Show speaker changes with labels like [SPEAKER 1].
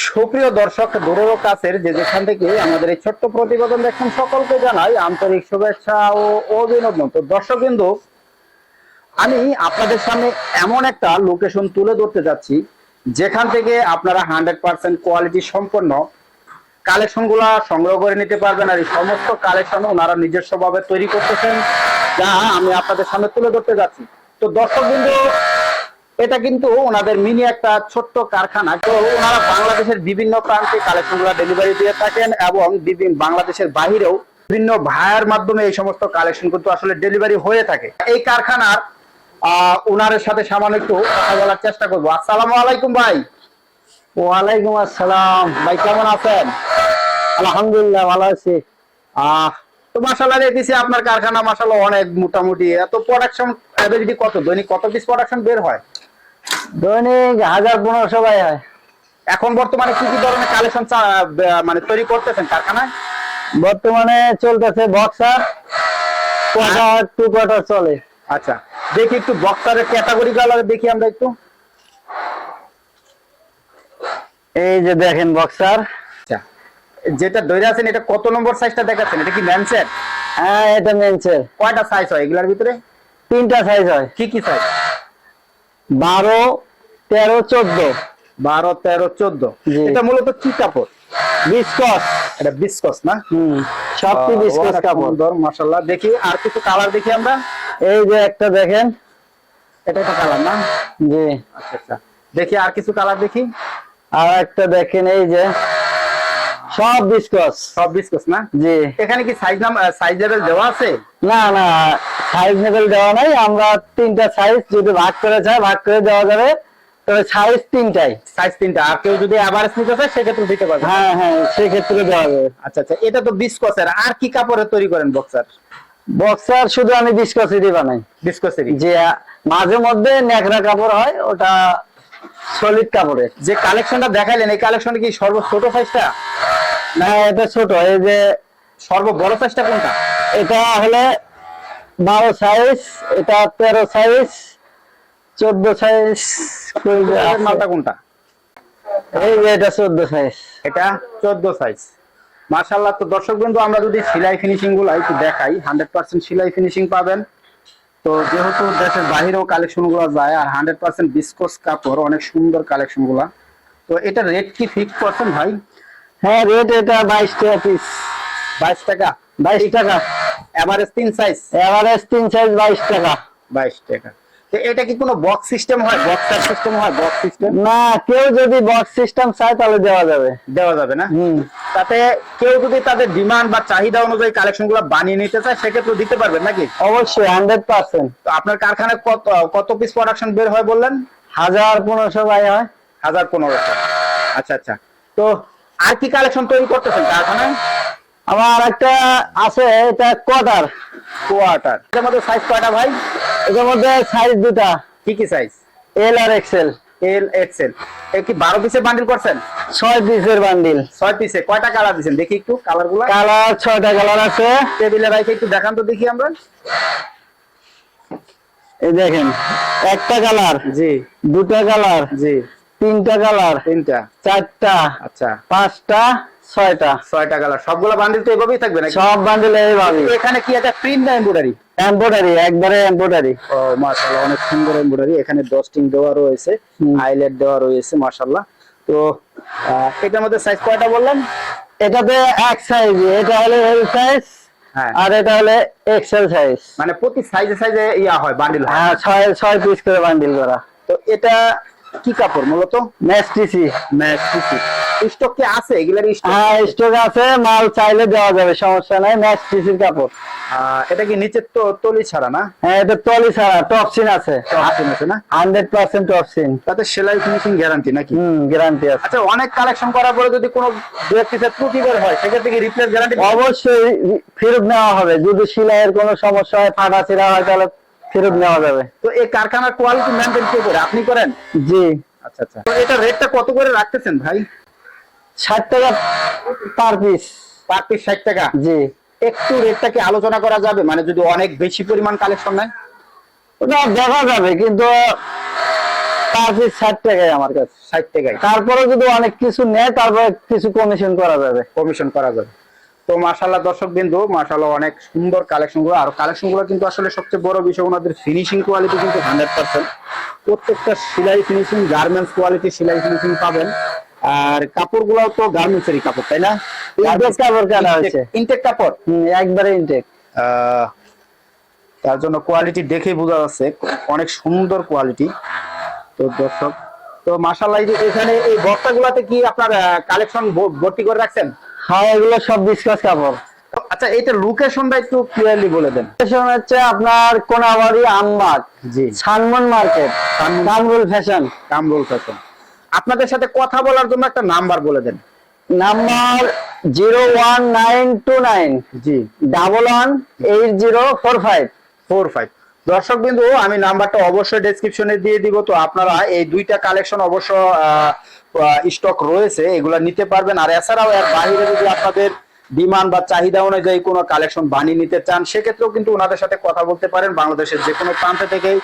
[SPEAKER 1] সুপ্রিয় দর্শক, দূরের কাছের যে যেখান থেকে আমাদের এই ছোট্ট প্রতিবেদন দেখছেন, সকলকে জানাই আন্তরিক শুভেচ্ছা ও অভিনন্দন। তো দর্শক বিন্দু আমি আপনাদের সামনে এমন একটা লোকেশন তুলে ধরতে যাচ্ছি, যেখান থেকে আপনারা হান্ড্রেড পার্সেন্ট কোয়ালিটি সম্পন্ন কালেকশনগুলা সংগ্রহ করে নিতে পারবেন আর এই সমস্ত কালেকশন ওনারা নিজস্ব ভাবে তৈরি করতেছেন, যা আমি আপনাদের সামনে তুলে ধরতে যাচ্ছি। তো দর্শক বিন্দু এটা কিন্তু ওনাদের মিনি একটা ছোট্ট কারখানা। তো ওনারা বাংলাদেশের বিভিন্ন প্রান্তে কালেকশনগুলা ডেলিভারি দিয়ে থাকেন এবং বিভিন্ন বাংলাদেশের বাহিরেও বিভিন্ন ভাইয়ের মাধ্যমে এই সমস্ত কালেকশন কিন্তু আসলে ডেলিভারি হয়ে থাকে। এই কারখানার ওনারের সাথে সামান্য একটু কথা বলার চেষ্টা করব। আসসালামু আলাইকুম ভাই।
[SPEAKER 2] ওয়ালাইকুম আসসালাম।
[SPEAKER 1] ভাই কেমন আছেন?
[SPEAKER 2] আলহামদুলিল্লাহ ভালো আছি।
[SPEAKER 1] আহ তো মাসাল্লাহ দেখতেছি আপনার কারখানা মাসাল্লাহ অনেক মোটামুটি। এত প্রোডাকশন অ্যাবিলিটি কত? দৈনিক কত পিস প্রোডাকশন বের হয়?
[SPEAKER 2] দৈনিক হাজার পনেরোশো বাই হয়।
[SPEAKER 1] এখন বর্তমানে কি কি ধরনের কালেকশন মানে তৈরি করতেছেন কারখানায়?
[SPEAKER 2] বর্তমানে চলতেছে বক্সার কোয়ার্টার টু কোয়ার্টার চলে।
[SPEAKER 1] আচ্ছা দেখি একটু বক্সারের ক্যাটাগরি গুলো দেখি আমরা একটু।
[SPEAKER 2] এই যে দেখেন বক্সার।
[SPEAKER 1] আচ্ছা যেটা ধরে আছেন এটা কত নম্বর সাইজটা দেখাচ্ছেন? এটা কি ম্যানসেট
[SPEAKER 2] হ্যাঁ এটা মেনছে
[SPEAKER 1] কয়টা সাইজ হয় এগুলার ভিতরে?
[SPEAKER 2] তিনটা সাইজ হয়।
[SPEAKER 1] কি কি সাইজ
[SPEAKER 2] বারো তেরো চোদ্দ।
[SPEAKER 1] বারো তেরো চোদ্দ। এটা মূলত কি কাপড়
[SPEAKER 2] বিস্কস।
[SPEAKER 1] এটা বিস্কস না?
[SPEAKER 2] হম সবটি বিস্কস কাপড়।
[SPEAKER 1] সুন্দর দেখি আর কিছু কালার দেখি আমরা?
[SPEAKER 2] এই যে একটা দেখেন।
[SPEAKER 1] এটা একটা কালার না?
[SPEAKER 2] জি।
[SPEAKER 1] আচ্ছা আচ্ছা। দেখি আর কিছু কালার দেখি?
[SPEAKER 2] আর একটা দেখেন এই যে। সব বিস্কস
[SPEAKER 1] সব বিস্কস না?
[SPEAKER 2] জি।
[SPEAKER 1] এখানে কি সাইজ নাম সাইজ লেভেল দেওয়া আছে?
[SPEAKER 2] না না সাইজ লেভেল দেওয়া নাই। আমরা তিনটা সাইজ যদি ভাগ করে চাই ভাগ করে দেওয়া যাবে। তবে সাইজ তিনটাই।
[SPEAKER 1] সাইজ তিনটা। আর কেউ যদি নিতে চায় সেক্ষেত্রে দিতে পারবে।
[SPEAKER 2] হ্যাঁ হ্যাঁ সেক্ষেত্রে দেওয়া যাবে।
[SPEAKER 1] আচ্ছা আচ্ছা এটা তো বিস্কসের আর কি কাপড়ে তৈরি করেন বক্সার
[SPEAKER 2] বক্সার শুধু আমি বিস্কসিটি বানাই।
[SPEAKER 1] বিস্কসেরই
[SPEAKER 2] যে মাঝে মধ্যে ন্যাকড়া কাপড় হয় ওটা সলিড কাপড়ের।
[SPEAKER 1] যে কালেকশনটা দেখাইলেন এই কালেকশন কি সর্ব ছোট সাইজটা
[SPEAKER 2] না এটা ছোট এই যে
[SPEAKER 1] সর্ব বড় সাইজটা কোনটা?
[SPEAKER 2] এটা হলে বারো সাইজ এটা তেরো সাইজ চোদ্দ সাইজ
[SPEAKER 1] মালটা কোনটা?
[SPEAKER 2] এই যে এটা চোদ্দ সাইজ।
[SPEAKER 1] এটা চোদ্দ সাইজ। মার্শাল্লাহ তো দর্শক বন্ধু আমরা যদি সেলাই ফিনিশিংগুলো একটু দেখাই হান্ড্রেড পার্সেন্ট সেলাই ফিনিশিং পাবেন। তো যেহেতু দেশের বাহিরেও কালেকশনগুলো যায় আর হান্ড্রেড পার্সেন্ট বিস্কস কাপড় অনেক সুন্দর কালেকশনগুলা। তো এটা রেট কি ফিক্স করছেন ভাই?
[SPEAKER 2] হ্যাঁ রেট এটা বাইশ টাকা পিস
[SPEAKER 1] বাইশ টাকা?
[SPEAKER 2] বাইশ টাকা।
[SPEAKER 1] এভারেজ তিন সাইজ
[SPEAKER 2] এভারেজ তিন সাইজ বাইশ টাকা।
[SPEAKER 1] বাইশ টাকা। তো এটা কি কোনো বক্স সিস্টেম হয়? বক্সার সিস্টেম হয়? বক্স সিস্টেম
[SPEAKER 2] না কেউ যদি বক্স সিস্টেম চায় তাহলে দেওয়া যাবে।
[SPEAKER 1] দেওয়া যাবে না?
[SPEAKER 2] হুম।
[SPEAKER 1] তাতে কেউ যদি তাদের ডিমান্ড বা চাহিদা অনুযায়ী কালেকশনগুলো বানিয়ে নিতে চায় সেক্ষেত্রে দিতে পারবেন নাকি?
[SPEAKER 2] অবশ্যই হান্ড্রেড পার্সেন্ট
[SPEAKER 1] তো আপনার কারখানায় কত কত পিস প্রোডাকশন বের হয় বললেন?
[SPEAKER 2] হাজার পনেরোশো বাই হয়।
[SPEAKER 1] হাজার পনেরোশো। আচ্ছা আচ্ছা। তো আর কি কালেকশন তৈরি করতেছেন? কারখানায়
[SPEAKER 2] আমার একটা আছে এটা কোয়ার্টার
[SPEAKER 1] কোয়ার্টার এটার মধ্যে সাইজ কয়টা ভাই?
[SPEAKER 2] এটার মধ্যে সাইজ দুটা।
[SPEAKER 1] কি কি সাইজ
[SPEAKER 2] এল আর এক্সেল
[SPEAKER 1] এল এক্সেল এ কি বারো পিসের বান্ডিল করছেন?
[SPEAKER 2] ছয় পিসের বান্ডিল
[SPEAKER 1] ছয় পিসে কয়টা কালার দিচ্ছেন দেখি একটু কালারগুলো
[SPEAKER 2] কালার ছয়টা কালার আছে।
[SPEAKER 1] টেবিলে রাখে একটু দেখান তো দেখি আমরা।
[SPEAKER 2] এই দেখেন একটা কালার
[SPEAKER 1] জি।
[SPEAKER 2] দুটা কালার
[SPEAKER 1] জি।
[SPEAKER 2] তিনটা কালার।
[SPEAKER 1] তিনটা।
[SPEAKER 2] চারটা
[SPEAKER 1] আচ্ছা।
[SPEAKER 2] পাঁচটা ছয়টা।
[SPEAKER 1] ছয়টা কালার। সবগুলো বান্ডিল তো এভাবেই থাকবে নাকি?
[SPEAKER 2] সব বান্ডিল এইভাবে
[SPEAKER 1] এখানে কি একটা প্রিন্ট না এমব্রয়ডারি
[SPEAKER 2] এম্ব্রয়ডারি একবারে এম্ব্রয়ডারি
[SPEAKER 1] ও মাশাআল্লাহ অনেক সুন্দর এমব্রয়ডারি এখানে ডস্টিং দেওয়া রয়েছে। হাইলাইট দেওয়া রয়েছে মাশাআল্লাহ। তো এটার মধ্যে সাইজ কয়টা বললেন?
[SPEAKER 2] এটাতে এক সাইজ এটা হলো এল সাইজ
[SPEAKER 1] হ্যাঁ।
[SPEAKER 2] আর এটা হলো এক্সেল সাইজ
[SPEAKER 1] মানে প্রতি সাইজে সাইজে ইয়া হয় বান্ডিল হ্যাঁ।
[SPEAKER 2] ছয় ছয় পিস করে বান্ডিল করা।
[SPEAKER 1] তো এটা কি কাপড় মূলত? স্টক কি আছে? এগুলার
[SPEAKER 2] হ্যাঁ স্টক আছে মাল চাইলে দেওয়া যাবে সমস্যা নাই কাপড়।
[SPEAKER 1] এটা কি তো তলি ছাড়া না?
[SPEAKER 2] হ্যাঁ এটা তলি ছাড়া টপসিন আছে।
[SPEAKER 1] আছে না?
[SPEAKER 2] হান্ড্রেড পার্সেন্ট টপসিন
[SPEAKER 1] তাতে সেলাই ফিনিশিং গ্যারান্টি নাকি?
[SPEAKER 2] হুম গ্যারান্টি আছে।
[SPEAKER 1] আচ্ছা অনেক কালেকশন করার পরে যদি কোনো দু এক পিসের ত্রুটি বের হয় সেক্ষেত্রে কি রিপ্লেস গ্যারান্টি
[SPEAKER 2] অবশ্যই ফেরত নেওয়া হবে। যদি সেলাইয়ের কোনো সমস্যা হয় ফাটা ছিঁড়া হয় তাহলে ফেরত নেওয়া যাবে।
[SPEAKER 1] তো এই কারখানার কোয়ালিটি মেনটেন কে করে? আপনি করেন?
[SPEAKER 2] জি।
[SPEAKER 1] আচ্ছা আচ্ছা। তো এটা রেটটা কত করে রাখতেছেন ভাই?
[SPEAKER 2] ষাট টাকা পার পিস
[SPEAKER 1] পার পিস ষাট টাকা?
[SPEAKER 2] জি।
[SPEAKER 1] একটু রেটটা কি আলোচনা করা যাবে? মানে যদি অনেক বেশি পরিমাণ কালেকশন নেয়?
[SPEAKER 2] ওটা দেখা যাবে কিন্তু পার পিস ষাট টাকায় আমার কাছে।
[SPEAKER 1] ষাট টাকায়।
[SPEAKER 2] তারপরে যদি অনেক কিছু নেয় তারপরে কিছু কমিশন করা যাবে।
[SPEAKER 1] কমিশন করা যাবে। তো মাশাল্লাহ দর্শক বিন্দু মাশাল্লাহ অনেক সুন্দর কালেকশনগুলো। আর কালেকশনগুলো কিন্তু আসলে সবচেয়ে বড় বিষয় ওনাদের ফিনিশিং কোয়ালিটি কিন্তু হান্ড্রেড পার্সেন্ট প্রত্যেকটা সেলাই ফিনিশিং গার্মেন্টস কোয়ালিটি সেলাই ফিনিশিং পাবেন। আর কাপড়গুলো তো গার্মেন্টস এরই কাপড় তাই না?
[SPEAKER 2] Intake কাপড় কেনা হয়েছে।
[SPEAKER 1] ইনটেক কাপড়?
[SPEAKER 2] একবারে ইনটেক
[SPEAKER 1] তার জন্য কোয়ালিটি দেখেই বোঝা যাচ্ছে অনেক সুন্দর কোয়ালিটি তো দর্শক তো যে এখানে এই বস্তাগুলাতে কি আপনার কালেকশন ভর্তি করে রাখছেন?
[SPEAKER 2] হ্যাঁ এগুলো সব ডিসকাস কাপড়
[SPEAKER 1] আচ্ছা এটা লোকেশনটা একটু ক্লিয়ারলি বলে দেন।
[SPEAKER 2] ফ্যাশন হচ্ছে আপনার কোনাবাড়ি আমবাগ
[SPEAKER 1] জি।
[SPEAKER 2] সানমন market Kamrul fashion
[SPEAKER 1] Kamrul fashion আপনাদের সাথে কথা বলার জন্য একটা নাম্বার বলে দেন।
[SPEAKER 2] Number zero one nine two nine
[SPEAKER 1] জি।
[SPEAKER 2] Double one eight zero four five.
[SPEAKER 1] Four five. দর্শক বিন্দু, আমি নাম্বারটা অবশ্যই ডেসক্রিপশনে দিয়ে দিব। তো আপনারা এই দুইটা কালেকশন অবশ্য স্টক রয়েছে, এগুলো নিতে পারবেন। আর এছাড়াও এর বাইরে যদি আপনাদের ডিমান্ড বা চাহিদা অনুযায়ী কোনো কালেকশন বানিয়ে নিতে চান, সেক্ষেত্রেও কিন্তু ওনাদের সাথে কথা বলতে পারেন। বাংলাদেশের যে কোনো প্রান্ত থেকেই